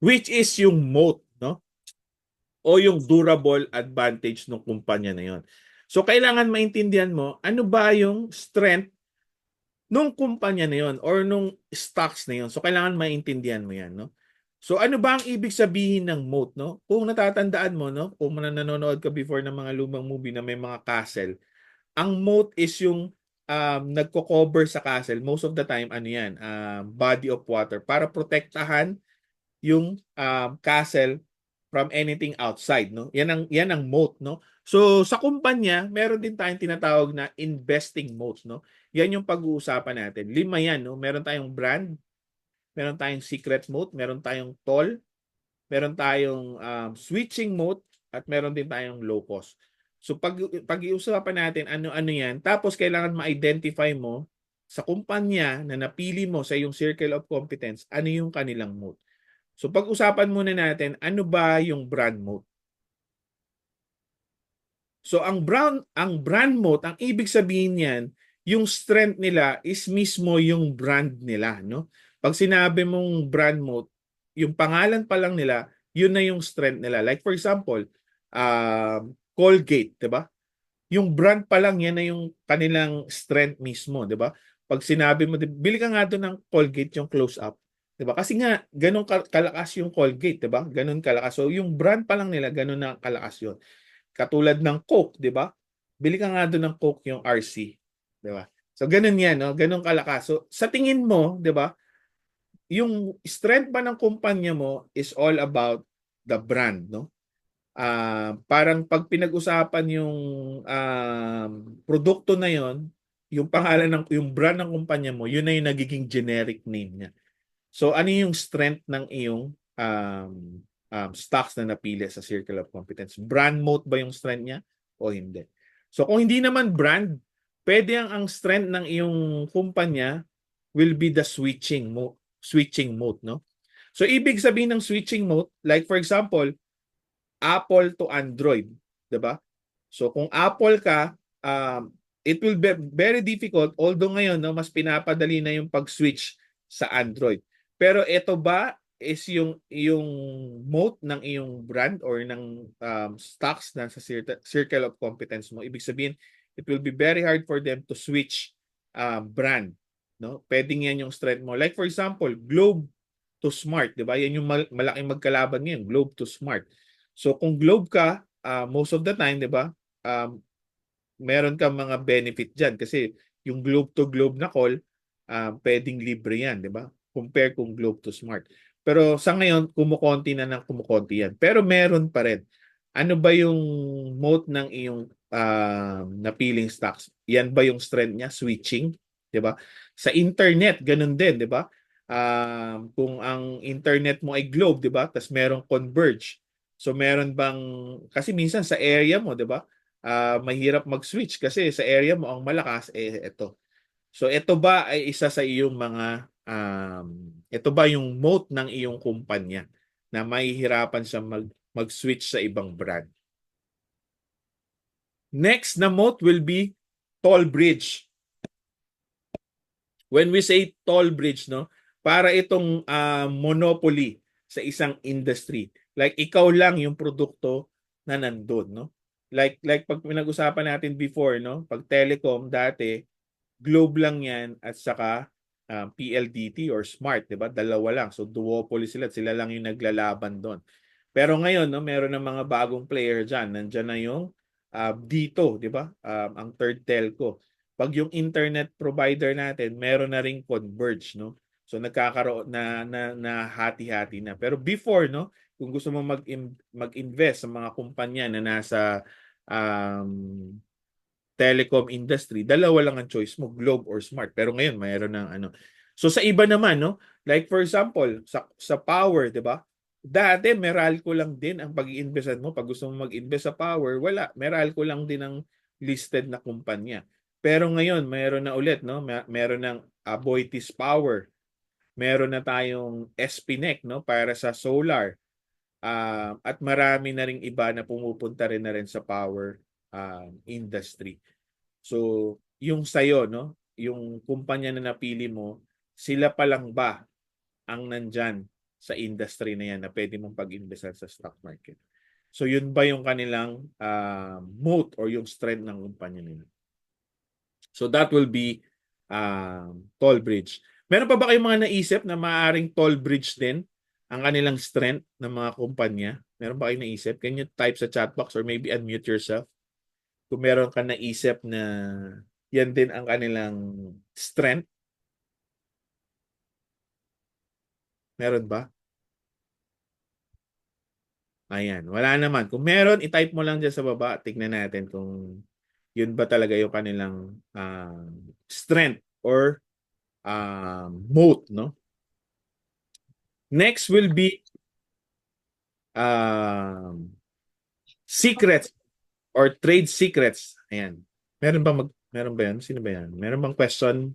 which is yung moat, no? O yung durable advantage ng kumpanya na yon. So kailangan maintindihan mo ano ba yung strength nung kumpanya na yon or nung stocks na yon. So kailangan maintindihan mo yan, no? So ano ba ang ibig sabihin ng moat, no? Kung natatandaan mo, no? Kung man nanonood ka before ng mga lumang movie na may mga castle, ang moat is yung um, nagko-cover sa castle most of the time ano yan, um, body of water para protektahan yung um, castle from anything outside, no? Yan ang yan ang moat, no? So sa kumpanya, meron din tayong tinatawag na investing moats, no? Yan yung pag-uusapan natin. Lima yan, no? Meron tayong brand, meron tayong secret moat, meron tayong toll, meron tayong um, switching moat, at meron din tayong low cost. So pag pag-iusapan natin ano-ano 'yan, tapos kailangan ma-identify mo sa kumpanya na napili mo sa iyong circle of competence, ano yung kanilang moat. So pag-usapan muna natin ano ba yung brand moat. So ang brand ang brand moat, ang ibig sabihin niyan, yung strength nila is mismo yung brand nila, no? Pag sinabi mong brand moat, yung pangalan pa lang nila, yun na yung strength nila. Like for example, um, Colgate, 'di ba? Yung brand pa lang yan na yung kanilang strength mismo, 'di ba? Pag sinabi mo, bili ka nga doon ng Colgate yung close up. 'Di ba? Kasi nga ganun kalakas yung Colgate, 'di ba? Ganun kalakas. So yung brand pa lang nila ganun na kalakas 'yon. Katulad ng Coke, 'di ba? Bili ka nga doon ng Coke yung RC, 'di ba? So ganun 'yan, no? Ganun kalakas. So sa tingin mo, 'di ba? Yung strength ba ng kumpanya mo is all about the brand, no? Uh, parang pag pinag-usapan yung uh, produkto na yon, yung pangalan ng yung brand ng kumpanya mo, yun na yung nagiging generic name niya. So ano yung strength ng iyong um, um, stocks na napili sa circle of competence? Brand moat ba yung strength niya o hindi? So kung hindi naman brand, pwede ang ang strength ng iyong kumpanya will be the switching mode, switching mode, no? So ibig sabihin ng switching mode, like for example, Apple to Android, 'di ba? So kung Apple ka, um, it will be very difficult although ngayon no mas pinapadali na yung pag-switch sa Android. Pero ito ba is yung yung moat ng iyong brand or ng um, stocks na sa circle of competence mo. Ibig sabihin, it will be very hard for them to switch uh, brand. No? Pwedeng yan yung strength mo. Like for example, Globe to Smart, 'di ba? Yan yung mal- malaking magkalaban ngayon, Globe to Smart. So kung Globe ka, uh, most of the time, 'di ba? Um, meron kang mga benefit diyan kasi yung Globe to Globe na call, uh, pwedeng libre 'yan, 'di ba? Compare kung Globe to Smart. Pero sa ngayon, kumukonti na ng kumukonti yan. Pero meron pa rin. Ano ba yung moat ng iyong uh, napiling stocks? Yan ba yung strength niya? Switching? 'di ba? Sa internet, ganun din, 'di ba? Uh, kung ang internet mo ay globe, 'di ba? Tapos merong converge. So meron bang kasi minsan sa area mo, 'di ba? Uh, mahirap mag-switch kasi sa area mo ang malakas eh ito. So ito ba ay isa sa iyong mga um, ito ba yung moat ng iyong kumpanya na mahihirapan siya mag, mag-switch sa ibang brand? Next na moat will be toll bridge. When we say toll bridge, no, para itong uh, monopoly sa isang industry. Like ikaw lang yung produkto na nandun, no? Like like pag pinag-usapan natin before, no? Pag telecom dati, Globe lang 'yan at saka um, PLDT or Smart, 'di ba? Dalawa lang. So duopoly sila, sila lang yung naglalaban doon. Pero ngayon, no, meron ng mga bagong player diyan. Nandiyan na yung uh, dito, 'di ba? Um, ang third telco. Pag yung internet provider natin, meron na ring converge, no? So nagkakaroon na na, na hati-hati na. Pero before, no, kung gusto mo mag mag-invest sa mga kumpanya na nasa um, telecom industry, dalawa lang ang choice mo, Globe or Smart. Pero ngayon, mayroon ng ano. So sa iba naman, no? Like for example, sa, sa power, 'di ba? Dati Meralco lang din ang pag-iinvestan mo. Pag gusto mo mag-invest sa power, wala. Meralco lang din ang listed na kumpanya. Pero ngayon, mayroon na ulit, no? May, meron ng Aboitiz Power. Meron na tayong SPNEC, no? Para sa solar. Uh, at marami na ring iba na pumupunta rin na rin sa power um, industry. So, yung sayo, no? Yung kumpanya na napili mo, sila pa lang ba ang nandyan sa industry na yan na pwede mong pag-investan sa stock market. So yun ba yung kanilang uh, moat or yung strength ng kumpanya nila? So that will be um, toll bridge. Meron pa ba kayong mga naisip na maaaring toll bridge din ang kanilang strength ng mga kumpanya? Meron ba kayong naisip? Can you type sa chat box or maybe unmute yourself? Kung meron ka naisip na yan din ang kanilang strength. Meron ba? Ayan, wala naman. Kung meron, i-type mo lang dyan sa baba. Tignan natin kung yun ba talaga yung kanilang uh, strength or uh, moat, no? Next will be um, secrets or trade secrets. Ayan. Meron ba mag meron ba 'yan? Sino ba 'yan? Meron bang question?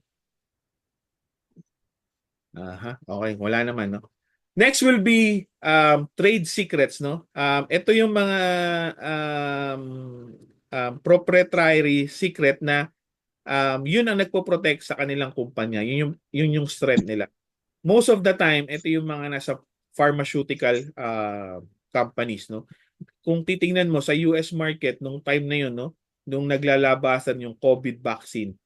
Aha, okay, wala naman, no. Next will be um, trade secrets, no? Um, ito yung mga um, um, proprietary secret na um, yun ang nagpo-protect sa kanilang kumpanya. Yun yung, yun yung strength nila. Most of the time, ito yung mga nasa pharmaceutical uh, companies, no? Kung titingnan mo sa US market nung time na yun, no? Nung naglalabasan yung COVID vaccine,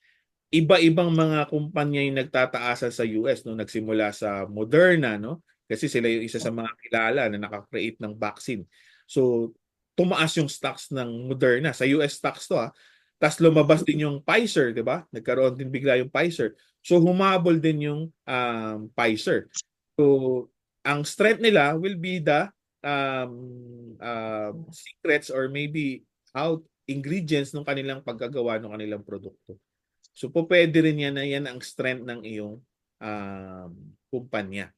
iba-ibang mga kumpanya yung nagtataasan sa US no nagsimula sa Moderna no kasi sila yung isa sa mga kilala na nakakreate ng vaccine. So, tumaas yung stocks ng Moderna. Sa US stocks to ha. Tapos lumabas din yung Pfizer, di ba? Nagkaroon din bigla yung Pfizer. So, humabol din yung um, Pfizer. So, ang strength nila will be the um, uh, secrets or maybe out ingredients ng kanilang paggagawa ng kanilang produkto. So, po pwede rin yan na yan ang strength ng iyong um, kumpanya.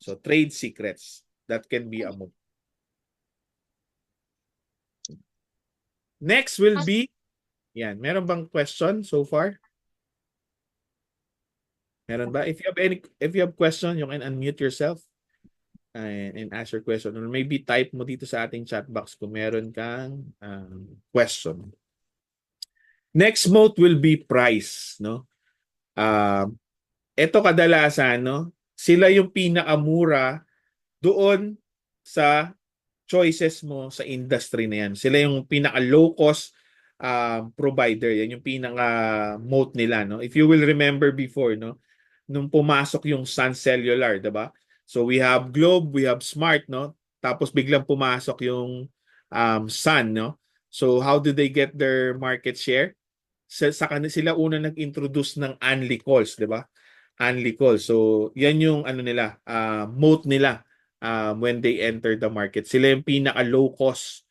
So trade secrets that can be a move. Next will be yan. Meron bang question so far? Meron ba? If you have any if you have question, you can unmute yourself and, and ask your question or maybe type mo dito sa ating chat box kung meron kang um, question. Next mode will be price, no? Um, ito kadalasan, no? sila yung pinakamura doon sa choices mo sa industry na yan. Sila yung pinaka low cost uh, provider. Yan yung pinaka moat nila no. If you will remember before no, nung pumasok yung Sun Cellular, 'di ba? So we have Globe, we have Smart no. Tapos biglang pumasok yung um, Sun no. So how do they get their market share? Sa, sa kanila sila una nag-introduce ng Unli calls, 'di ba? Anlicol. So, yan yung ano nila, uh, moat nila um, when they enter the market. Sila yung pinaka low cost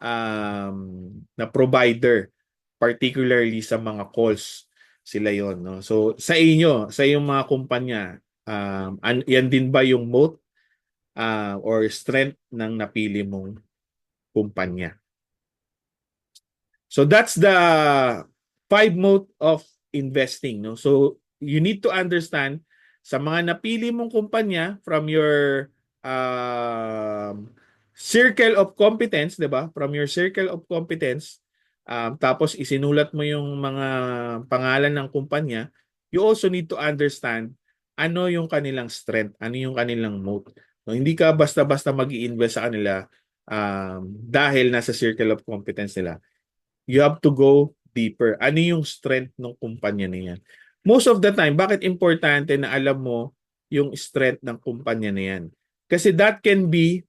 um, na provider particularly sa mga calls sila yon no so sa inyo sa iyong mga kumpanya um an, yan din ba yung moat uh, or strength ng napili mong kumpanya so that's the five mode of investing no so you need to understand sa mga napili mong kumpanya from your um, circle of competence, 'di ba? From your circle of competence, um, tapos isinulat mo yung mga pangalan ng kumpanya, you also need to understand ano yung kanilang strength, ano yung kanilang moat. No, hindi ka basta-basta mag invest sa kanila um, dahil nasa circle of competence nila. You have to go deeper. Ano yung strength ng kumpanya niyan? most of the time, bakit importante na alam mo yung strength ng kumpanya na yan? Kasi that can be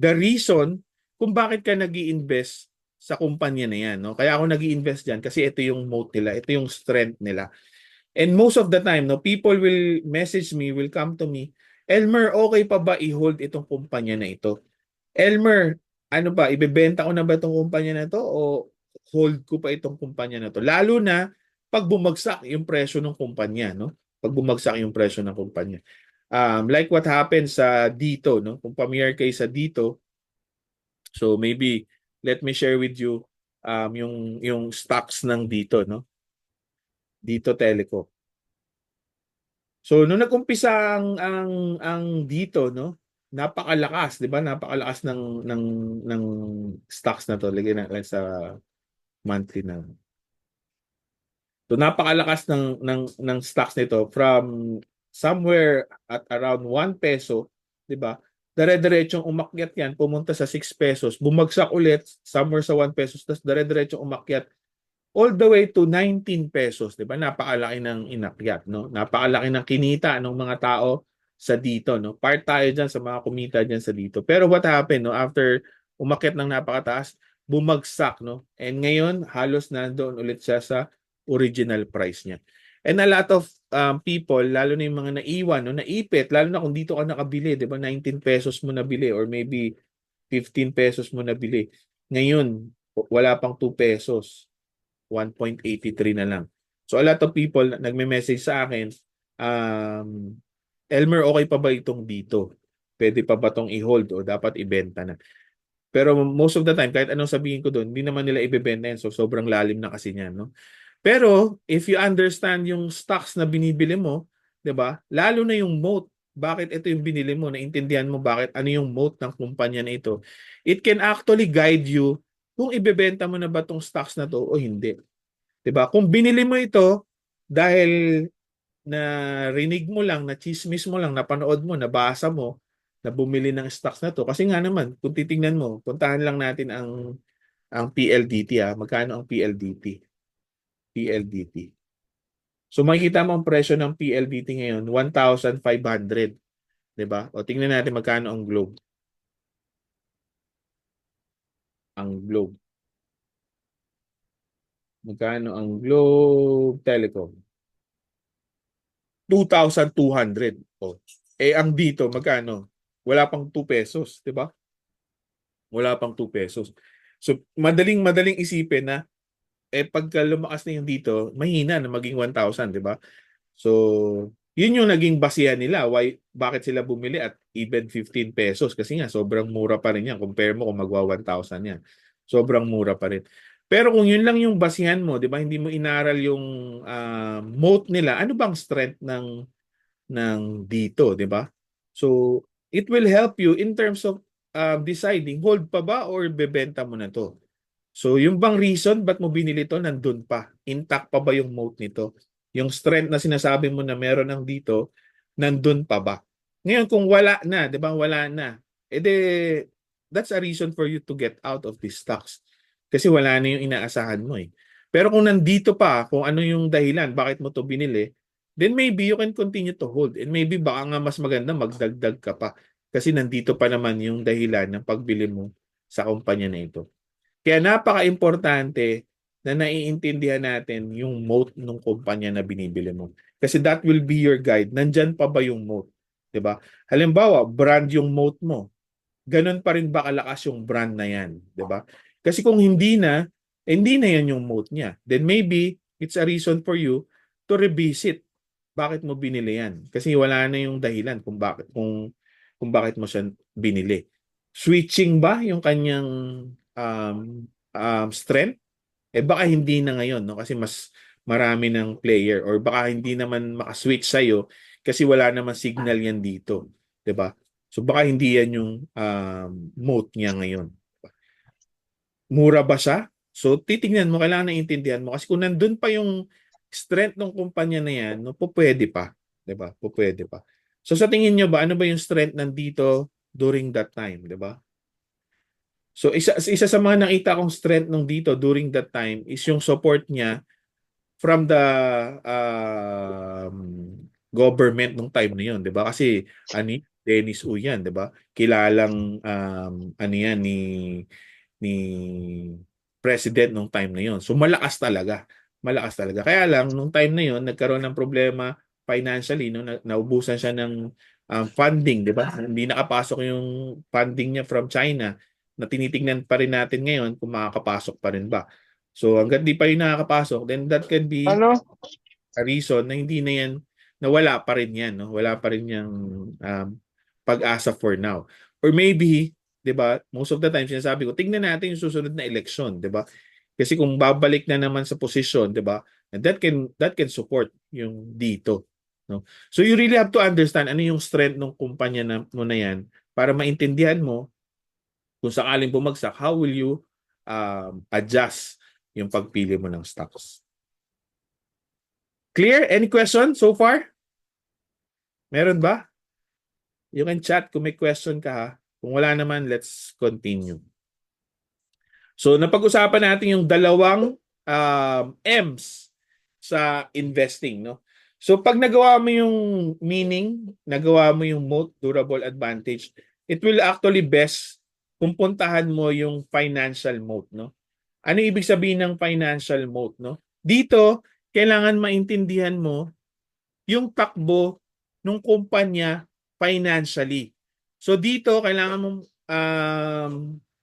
the reason kung bakit ka nag invest sa kumpanya na yan. No? Kaya ako nag invest dyan kasi ito yung moat nila, ito yung strength nila. And most of the time, no, people will message me, will come to me, Elmer, okay pa ba i-hold itong kumpanya na ito? Elmer, ano ba, ibebenta ko na ba itong kumpanya na to o hold ko pa itong kumpanya na to? Lalo na pag bumagsak yung presyo ng kumpanya, no? Pag bumagsak yung presyo ng kumpanya. Um, like what happened sa dito, no? Kung familiar kayo sa dito, so maybe let me share with you um, yung yung stocks ng dito, no? Dito Teleco. So nung nag-umpisa ang ang ang dito, no? Napakalakas, 'di ba? Napakalakas ng ng ng stocks na to. Lagyan na sa monthly na. So napakalakas ng ng ng stocks nito from somewhere at around 1 peso 'di ba? Dire-diretsong umakyat yan, pumunta sa 6 pesos, bumagsak ulit somewhere sa 1 pesos, tapos dire-diretsong umakyat all the way to 19 pesos, 'di ba? Napakalaki ng inakyat, no? Napakalaki ng kinita ng mga tao sa dito, no? Part tayo diyan sa mga kumita diyan sa dito. Pero what happened, no? After umakyat ng napakataas, bumagsak, no? And ngayon, halos nandoon ulit siya sa original price niya. And a lot of um, people, lalo na yung mga naiwan, no, naipit, lalo na kung dito ka nakabili, 'di ba? 19 pesos mo nabili or maybe 15 pesos mo nabili. Ngayon, wala pang 2 pesos. 1.83 na lang. So a lot of people nagme-message sa akin, um, Elmer, okay pa ba itong dito? Pwede pa ba itong i-hold o dapat ibenta na? Pero most of the time, kahit anong sabihin ko doon, hindi naman nila ibebenta yan. So sobrang lalim na kasi niyan. No? Pero if you understand yung stocks na binibili mo, 'di ba? Lalo na yung moat, bakit ito yung binili mo, naintindihan mo bakit ano yung moat ng kumpanya na ito. It can actually guide you kung ibebenta mo na ba tong stocks na to o hindi. 'Di ba? Kung binili mo ito dahil na rinig mo lang, na chismis mo lang, napanood mo, nabasa mo, na bumili ng stocks na to. Kasi nga naman, kung titingnan mo, puntahan lang natin ang ang PLDT ah. Magkano ang PLDT? PLDT. So makikita mo ang presyo ng PLDT ngayon, 1,500. 'Di ba? O tingnan natin magkano ang Globe. Ang Globe. Magkano ang Globe Telecom? 2,200. O. Eh ang dito magkano? Wala pang 2 pesos, 'di ba? Wala pang 2 pesos. So madaling madaling isipin na eh pagka lumakas na yung dito, mahina na maging 1,000, di ba? So, yun yung naging basihan nila. Why, bakit sila bumili at even 15 pesos? Kasi nga, sobrang mura pa rin yan. Compare mo kung magwa 1,000 yan. Sobrang mura pa rin. Pero kung yun lang yung basihan mo, di ba, hindi mo inaral yung uh, moat nila, ano bang strength ng, ng dito, di ba? So, it will help you in terms of uh, deciding, hold pa ba or bebenta mo na to? So yung bang reason ba't mo binili to nandun pa? Intact pa ba yung moat nito? Yung strength na sinasabi mo na meron ng dito, nandun pa ba? Ngayon kung wala na, 'di ba? Wala na. Ede that's a reason for you to get out of these stocks. Kasi wala na yung inaasahan mo eh. Pero kung nandito pa, kung ano yung dahilan bakit mo to binili, then maybe you can continue to hold. And maybe baka nga mas maganda magdagdag ka pa. Kasi nandito pa naman yung dahilan ng pagbili mo sa kumpanya na ito. Kaya napaka-importante na naiintindihan natin yung moat ng kumpanya na binibili mo. Kasi that will be your guide. Nandyan pa ba yung moat? 'Di ba? Halimbawa, brand yung moat mo. Ganun pa rin ba kalakas yung brand na 'yan, 'di ba? Kasi kung hindi na, eh, hindi na 'yan yung moat niya. Then maybe it's a reason for you to revisit bakit mo binili 'yan. Kasi wala na yung dahilan kung bakit kung kung bakit mo siya binili. Switching ba yung kanyang um, um, strength, eh baka hindi na ngayon, no? Kasi mas marami ng player or baka hindi naman makaswitch sa'yo kasi wala naman signal yan dito. 'di ba? So baka hindi yan yung um, moat niya ngayon. Mura ba siya? So titingnan mo, kailangan na intindihan mo kasi kung nandun pa yung strength ng kumpanya na yan, no, po pwede pa, 'di ba? Po pwede pa. So sa tingin niyo ba ano ba yung strength nandito during that time, 'di ba? So isa isa sa mga nakita kong strength nung dito during that time is yung support niya from the um, government nung time na yun, 'di ba? Kasi ani Dennis Uyan, 'di ba? Kilalang um, ano yan ni ni president nung time na yun. So malakas talaga. Malakas talaga. Kaya lang nung time na yun nagkaroon ng problema financially no na, naubusan siya ng um, funding, 'di ba? Hindi nakapasok yung funding niya from China na tinitingnan pa rin natin ngayon kung makakapasok pa rin ba. So hangga't di pa yun nakakapasok, then that can be Ano? a reason na hindi na yan, na wala pa rin yan, no? wala pa rin yung um, pag-asa for now. Or maybe, di ba, most of the time sinasabi ko, tingnan natin yung susunod na election, di ba? Kasi kung babalik na naman sa posisyon, di ba, that can, that can support yung dito. No? So you really have to understand ano yung strength ng kumpanya na, mo na yan para maintindihan mo kung sakaling bumagsak, how will you um, adjust yung pagpili mo ng stocks? Clear? Any question so far? Meron ba? You can chat kung may question ka ha. Kung wala naman, let's continue. So napag-usapan natin yung dalawang um, M's sa investing, no? So pag nagawa mo yung meaning, nagawa mo yung moat, durable advantage, it will actually best kung puntahan mo yung financial moat, no? Ano ibig sabihin ng financial moat, no? Dito, kailangan maintindihan mo yung takbo ng kumpanya financially. So dito, kailangan mong um,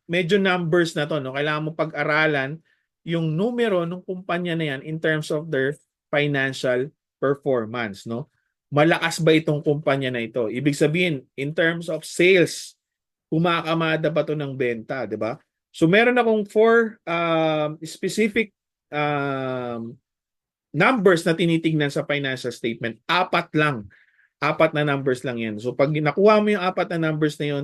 medyo numbers na to, no? Kailangan mo pag-aralan yung numero ng kumpanya na yan in terms of their financial performance, no? Malakas ba itong kumpanya na ito? Ibig sabihin, in terms of sales, kumakamada ba to ng benta, 'di ba? So meron akong four um, specific um, numbers na tinitingnan sa financial statement. Apat lang. Apat na numbers lang 'yan. So pag nakuha mo yung apat na numbers na 'yon,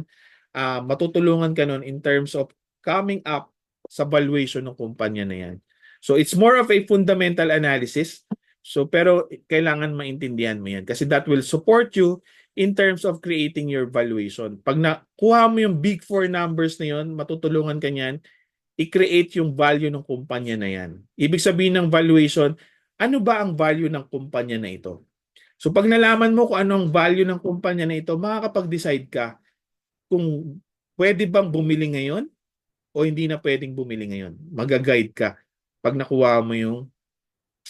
uh, matutulungan ka nun in terms of coming up sa valuation ng kumpanya na 'yan. So it's more of a fundamental analysis. So pero kailangan maintindihan mo 'yan kasi that will support you in terms of creating your valuation. Pag nakuha mo yung big four numbers na 'yon, matutulungan ka niyan i-create yung value ng kumpanya na 'yan. Ibig sabihin ng valuation, ano ba ang value ng kumpanya na ito? So pag nalaman mo kung anong value ng kumpanya na ito, makakapag-decide ka kung pwede bang bumili ngayon o hindi na pwedeng bumili ngayon. Magaguide ka pag nakuha mo yung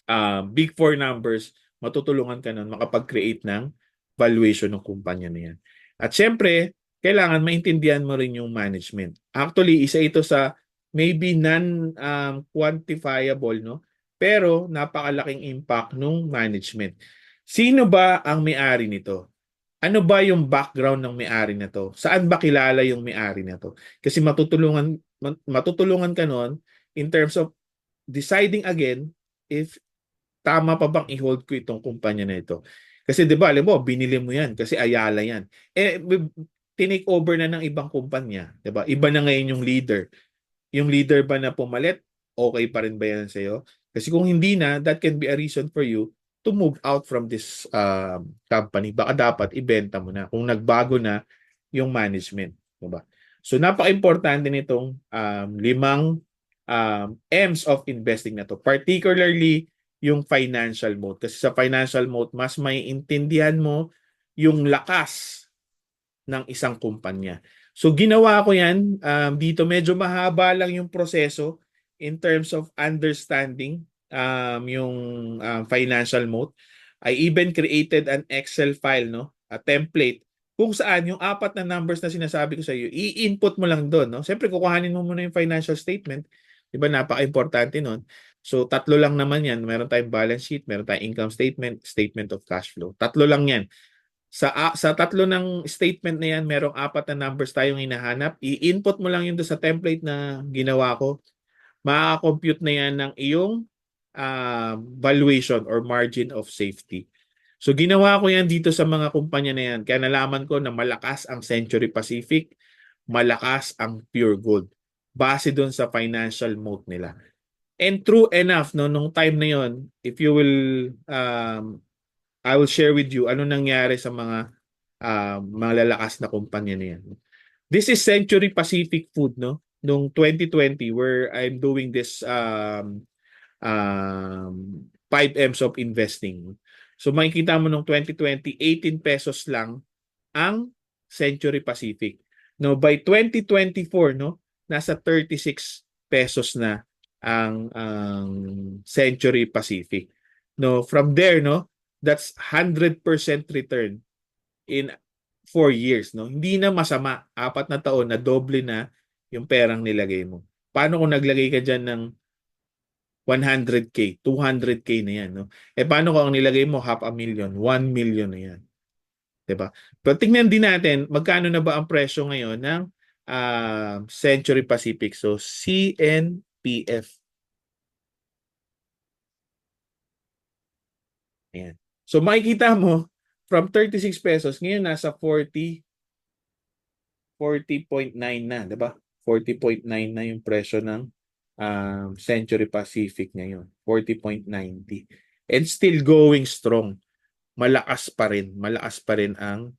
uh, big four numbers, matutulungan ka nun makapag-create ng valuation ng kumpanya na yan. At syempre, kailangan maintindihan mo rin yung management. Actually, isa ito sa maybe non-quantifiable, um, no? Pero napakalaking impact ng management. Sino ba ang may-ari nito? Ano ba yung background ng may-ari na to? Saan ba kilala yung may-ari na to? Kasi matutulungan matutulungan ka noon in terms of deciding again if tama pa bang i-hold ko itong kumpanya na ito. Kasi 'di ba, alam mo, binili mo 'yan kasi Ayala 'yan. Eh tinake over na ng ibang kumpanya, 'di ba? Iba na ngayon yung leader. Yung leader ba na pumalit, okay pa rin ba 'yan sa iyo? Kasi kung hindi na, that can be a reason for you to move out from this uh, company. Baka dapat ibenta mo na kung nagbago na yung management, 'di ba? So napaka-importante nitong um, limang um, M's of investing na to. Particularly yung financial mode. Kasi sa financial mode, mas may intindihan mo yung lakas ng isang kumpanya. So ginawa ko yan. Um, dito medyo mahaba lang yung proseso in terms of understanding um, yung um, financial mode. I even created an Excel file, no? a template kung saan yung apat na numbers na sinasabi ko sa iyo, i-input mo lang doon. No? Siyempre, kukuhanin mo muna yung financial statement. Di ba? Napaka-importante nun. So, tatlo lang naman yan. Meron tayong balance sheet, meron tayong income statement, statement of cash flow. Tatlo lang yan. Sa, uh, sa tatlo ng statement na yan, merong apat na numbers tayong hinahanap. I-input mo lang yun sa template na ginawa ko. Maka-compute na yan ng iyong uh, valuation or margin of safety. So ginawa ko yan dito sa mga kumpanya na yan. Kaya nalaman ko na malakas ang Century Pacific, malakas ang Pure Gold. Base doon sa financial moat nila. And true enough, no, nung time na yon, if you will, um, I will share with you ano nangyari sa mga uh, mga lalakas na kumpanya na yan. This is Century Pacific Food, no? Nung 2020 where I'm doing this um, um, 5 M's of investing. So makikita mo nung 2020, 18 pesos lang ang Century Pacific. No, by 2024, no, nasa 36 pesos na ang ang Century Pacific. No, from there no, that's 100% return in 4 years, no. Hindi na masama, apat na taon na doble na yung perang nilagay mo. Paano kung naglagay ka diyan ng 100k, 200k na yan, no? Eh paano kung ang nilagay mo half a million, 1 million na yan? 'Di ba? Pero tingnan din natin magkano na ba ang presyo ngayon ng uh, Century Pacific. So CNPF. Ayan. So makikita mo from 36 pesos ngayon nasa 40 40.9 na, 'di ba? 40.9 na yung presyo ng um, Century Pacific ngayon, 40.90. And still going strong. Malakas pa rin, malakas pa rin ang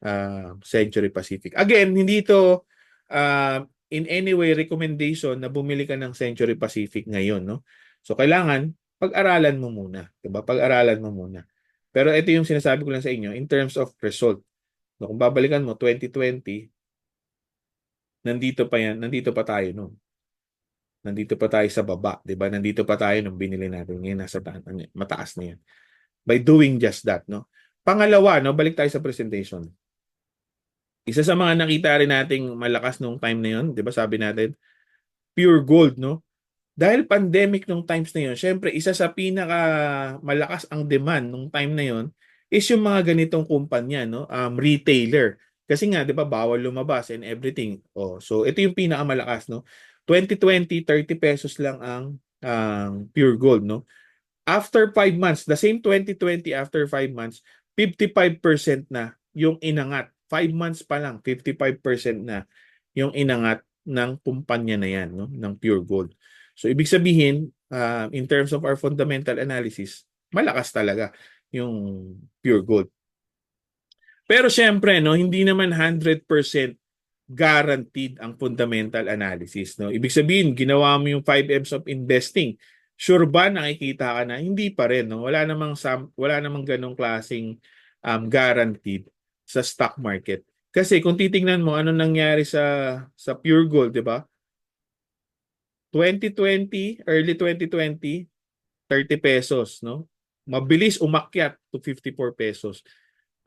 ah, Century Pacific. Again, hindi ito ah, in any way recommendation na bumili ka ng Century Pacific ngayon, no? So kailangan pag-aralan mo muna, 'di ba? Pag-aralan mo muna. Pero ito yung sinasabi ko lang sa inyo in terms of result. No, kung babalikan mo 2020, nandito pa yan, nandito pa tayo noon. Nandito pa tayo sa baba, 'di ba? Nandito pa tayo nung binili natin. Ngayon nasa ano, mataas na yan. By doing just that, no? Pangalawa, no, balik tayo sa presentation. Isa sa mga nakita rin nating malakas nung time na 'yon, 'di ba? Sabi natin, pure gold, no? Dahil pandemic nung times na 'yon, syempre isa sa pinaka malakas ang demand nung time na 'yon is yung mga ganitong kumpanya, no? Um, retailer. Kasi nga, 'di ba, bawal lumabas and everything. Oh, so ito yung pinakamalakas, no? 2020, 30 pesos lang ang ang pure gold, no? After 5 months, the same 2020 after 5 months, 55% na yung inangat. 5 months pa lang, 55% na yung inangat ng kumpanya na yan, no? ng pure gold. So ibig sabihin, uh, in terms of our fundamental analysis, malakas talaga yung pure gold. Pero syempre, no, hindi naman 100% guaranteed ang fundamental analysis. No? Ibig sabihin, ginawa mo yung 5 M's of investing. Sure ba nakikita ka na? Hindi pa rin. No? Wala namang, wala namang ganong klaseng um, guaranteed sa stock market. Kasi kung titingnan mo ano nangyari sa sa pure gold, 'di ba? 2020, early 2020, 30 pesos, no? Mabilis umakyat to 54 pesos.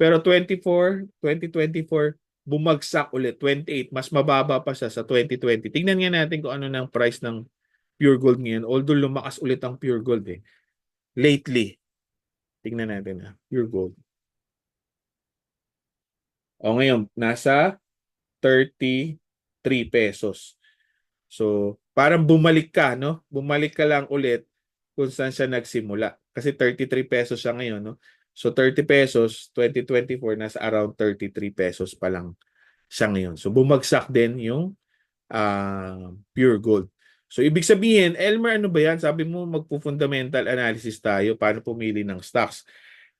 Pero 24, 2024, bumagsak ulit 28, mas mababa pa siya sa 2020. Tingnan nga natin kung ano ng price ng pure gold ngayon. Although lumakas ulit ang pure gold eh. Lately, tingnan natin na pure gold. O ngayon, nasa 33 pesos. So, parang bumalik ka, no? Bumalik ka lang ulit kung saan siya nagsimula. Kasi 33 pesos siya ngayon, no? So, 30 pesos, 2024, nasa around 33 pesos pa lang siya ngayon. So, bumagsak din yung uh, pure gold. So, ibig sabihin, Elmer, ano ba yan? Sabi mo, magpo-fundamental analysis tayo. Paano pumili ng stocks?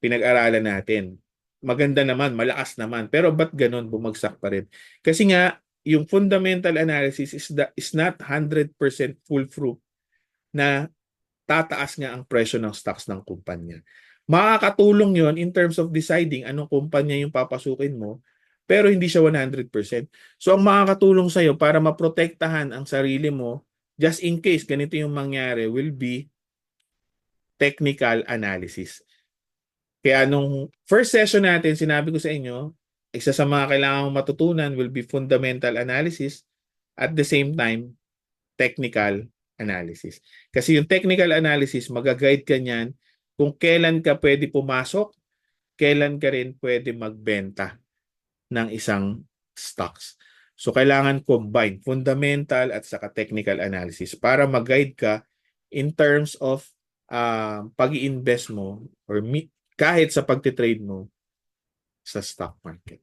Pinag-aralan natin maganda naman, malakas naman. Pero ba't ganun bumagsak pa rin? Kasi nga, yung fundamental analysis is, the, is not 100% foolproof na tataas nga ang presyo ng stocks ng kumpanya. Makakatulong yon in terms of deciding anong kumpanya yung papasukin mo, pero hindi siya 100%. So ang makakatulong sa'yo para maprotektahan ang sarili mo, just in case ganito yung mangyari, will be technical analysis. Kaya nung first session natin, sinabi ko sa inyo, isa sa mga kailangan matutunan will be fundamental analysis at the same time, technical analysis. Kasi yung technical analysis, magaguide ka niyan kung kailan ka pwede pumasok, kailan ka rin pwede magbenta ng isang stocks. So kailangan combine fundamental at saka technical analysis para mag-guide ka in terms of uh, pag-i-invest mo or kahit sa pagtitrade mo sa stock market.